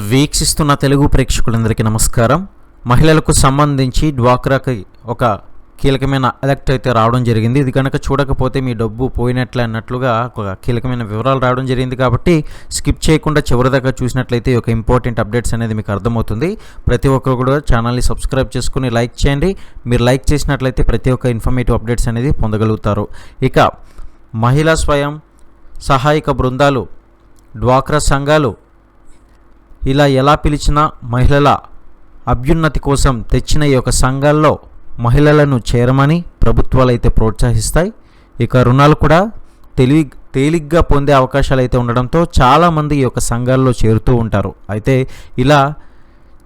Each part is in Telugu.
వీక్షిస్తున్న తెలుగు ప్రేక్షకులందరికీ నమస్కారం. మహిళలకు సంబంధించి డ్వాక్రాకి ఒక కీలకమైన అలెక్ట్ అయితే రావడం జరిగింది. ఇది కనుక చూడకపోతే మీ డబ్బు పోయినట్లే అన్నట్లుగా ఒక కీలకమైన వివరాలు రావడం జరిగింది కాబట్టి స్కిప్ చేయకుండా చివరిదాకా చూసినట్లయితే ఒక ఇంపార్టెంట్ అప్డేట్స్ అనేది మీకు అర్థమవుతుంది. ప్రతి ఒక్కరు కూడా ఛానల్ని సబ్స్క్రైబ్ చేసుకుని లైక్ చేయండి. మీరు లైక్ చేసినట్లయితే ప్రతి ఒక్క ఇన్ఫర్మేటివ్ అప్డేట్స్ అనేది పొందగలుగుతారు. ఇక మహిళా స్వయం సహాయక బృందాలు డ్వాక్రా సంఘాలు ఇలా ఎలా పిలిచినా మహిళల అభ్యున్నతి కోసం తెచ్చిన ఈ యొక్క సంఘాల్లో మహిళలను చేరమని ప్రభుత్వాలు అయితే ప్రోత్సహిస్తాయి. ఇక రుణాలు కూడా తెలివి తేలిగ్గా పొందే అవకాశాలు అయితే ఉండడంతో చాలామంది ఈ యొక్క సంఘాల్లో చేరుతూ ఉంటారు. అయితే ఇలా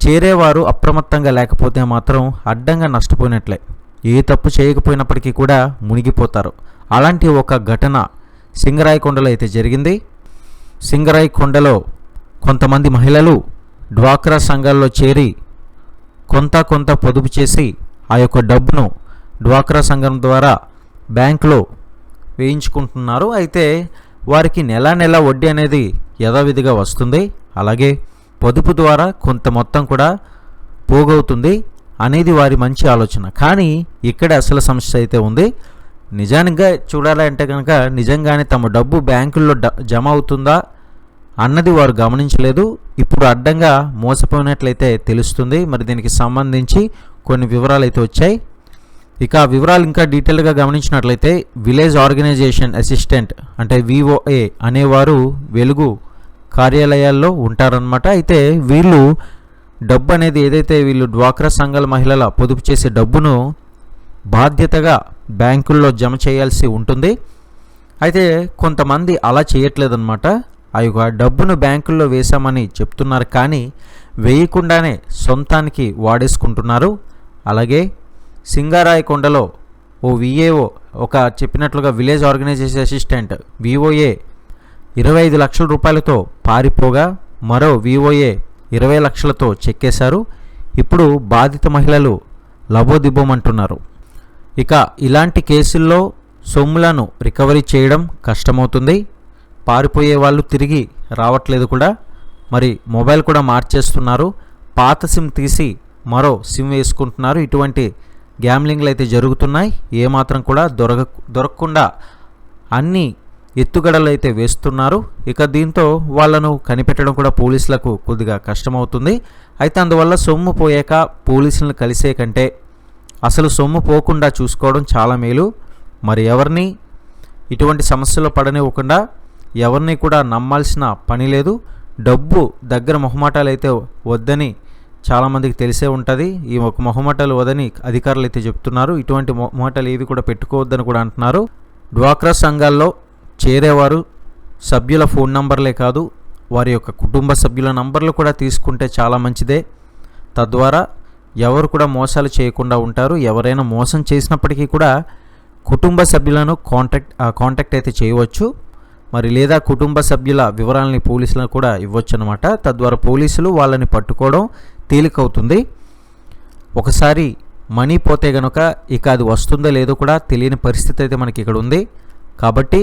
చేరేవారు అప్రమత్తంగా లేకపోతే మాత్రం అడ్డంగా నష్టపోయినట్లే. ఏ తప్పు చేయకపోయినప్పటికీ కూడా మునిగిపోతారు. అలాంటి ఒక ఘటన సింగరాయకొండలో అయితే జరిగింది. సింగరాయకొండలో కొంతమంది మహిళలు డ్వాక్రా సంఘాల్లో చేరి కొంత కొంత పొదుపు చేసి ఆ యొక్క డబ్బును డ్వాక్రా సంఘం ద్వారా బ్యాంకులో వేయించుకుంటున్నారు. అయితే వారికి నెల నెల వడ్డీ అనేది యథావిధిగా వస్తుంది. అలాగే పొదుపు ద్వారా కొంత మొత్తం కూడా పోగవుతుంది అనేది వారి మంచి ఆలోచన. కానీ ఇక్కడ అసలు సమస్య అయితే ఉంది. నిజానిగా చూడాలంటే కనుక నిజంగానే తమ డబ్బు బ్యాంకుల్లో డ- జమ అవుతుందా? అన్నది వారు గమనించలేదు. ఇప్పుడు అడ్డంగా మోసపోయినట్లయితే తెలుస్తుంది. మరి దీనికి సంబంధించి కొన్ని వివరాలు అయితే వచ్చాయి. ఇక ఆ వివరాలు ఇంకా డీటెయిల్గా గమనించినట్లయితే విలేజ్ ఆర్గనైజేషన్ అసిస్టెంట్ అంటే విఓఏ అనేవారు వెలుగు కార్యాలయాల్లో ఉంటారనమాట అయితే వీళ్ళు డబ్బు అనేది ఏదైతే వీళ్ళు డ్వాక్రా సంఘాల మహిళల పొదుపు చేసే డబ్బును బాధ్యతగా బ్యాంకుల్లో జమ చేయాల్సి ఉంటుంది. అయితే కొంతమంది అలా చేయట్లేదన్నమాట. ఆ యొక్క డబ్బును బ్యాంకుల్లో వేశామని చెప్తున్నారు. కానీ వేయకుండానే సొంతానికి వాడేసుకుంటున్నారు. అలాగే సింగారాయకొండలో ఓ విఏఓ ఒక చెప్పినట్లుగా విలేజ్ ఆర్గనైజేషన్ అసిస్టెంట్ విఓఏ ఇరవై ఐదు లక్షల రూపాయలతో పారిపోగా మరో విఓఏ ఇరవై లక్షలతో చెక్కేశారు. ఇప్పుడు బాధిత మహిళలు లబోదిబ్బమంటున్నారు. ఇక ఇలాంటి కేసుల్లో సొమ్ములను రికవరీ చేయడం కష్టమవుతుంది. పారిపోయే వాళ్ళు తిరిగి రావట్లేదు కూడా. మరి మొబైల్ కూడా మార్చేస్తున్నారు. పాత సిమ్ తీసి మరో సిమ్ వేసుకుంటున్నారు. ఇటువంటి గ్యామ్లింగ్లు అయితే జరుగుతున్నాయి. ఏమాత్రం కూడా దొరక దొరకకుండా అన్ని ఎత్తుగడలు అయితే వేస్తున్నారు. ఇక దీంతో వాళ్ళను కనిపెట్టడం కూడా పోలీసులకు కొద్దిగా కష్టమవుతుంది. అయితే అందువల్ల సొమ్ము పోయాక పోలీసులను కలిసే కంటే అసలు సొమ్ము పోకుండా చూసుకోవడం చాలా మేలు. మరి ఎవరిని ఇటువంటి సమస్యలు పడనివ్వకుండా ఎవరిని కూడా నమ్మాల్సిన పని లేదు. డబ్బు దగ్గర మొహమాటాలు అయితే వద్దని చాలామందికి తెలిసే ఉంటుంది. ఈ ఒక మొహమాటాలు వదని అధికారులు అయితే చెప్తున్నారు. ఇటువంటి మొహమాటాలు ఏవి కూడా పెట్టుకోవద్దని కూడా అంటున్నారు. డ్వాక్రా సంఘాల్లో చేరేవారు సభ్యుల ఫోన్ నంబర్లే కాదు వారి యొక్క కుటుంబ సభ్యుల నంబర్లు కూడా తీసుకుంటే చాలా మంచిదే. తద్వారా ఎవరు కూడా మోసాలు చేయకుండా ఉంటారు. ఎవరైనా మోసం చేసినప్పటికీ కూడా కుటుంబ సభ్యులను కాంటాక్ట్ కాంటాక్ట్ అయితే చేయవచ్చు. మరి లేదా కుటుంబ సభ్యుల వివరాలని పోలీసులకు కూడా ఇవ్వచ్చు అనమాట తద్వారా పోలీసులు వాళ్ళని పట్టుకోవడం తేలికవుతుంది. ఒకసారి మనీ పోతే గనుక ఇక అది వస్తుందో లేదో కూడా తెలియని పరిస్థితి అయితే మనకి ఇక్కడ ఉంది. కాబట్టి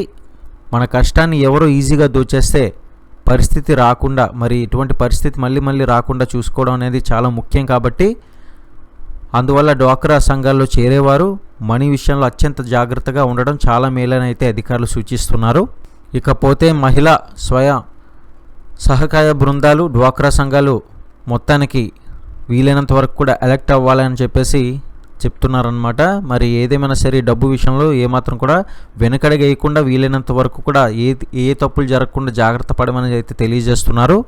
మన కష్టాన్ని ఎవరో ఈజీగా దోచేస్తే పరిస్థితి రాకుండా మరి ఇటువంటి పరిస్థితి మళ్ళీ మళ్ళీ రాకుండా చూసుకోవడం అనేది చాలా ముఖ్యం కాబట్టి అందువల్ల డ్వాక్రా సంఘాల్లో చేరేవారు మనీ విషయంలో అత్యంత జాగ్రత్తగా ఉండడం చాలా మేలనైతే అయితే అధికారులు సూచిస్తున్నారు. ఇకపోతే మహిళ స్వయం సహకార బృందాలు డ్వాక్రా సంఘాలు మొత్తానికి వీలైనంత వరకు కూడా ఎలక్ట్ అవ్వాలని చెప్పేసి చెప్తున్నారనమాట మరి ఏదేమైనా సరే డబ్బు విషయంలో ఏమాత్రం కూడా వెనకడగేయకుండా వీలైనంత వరకు కూడా ఏ ఏ తప్పులు జరగకుండా జాగ్రత్త పడమని అయితే తెలియజేస్తున్నారు.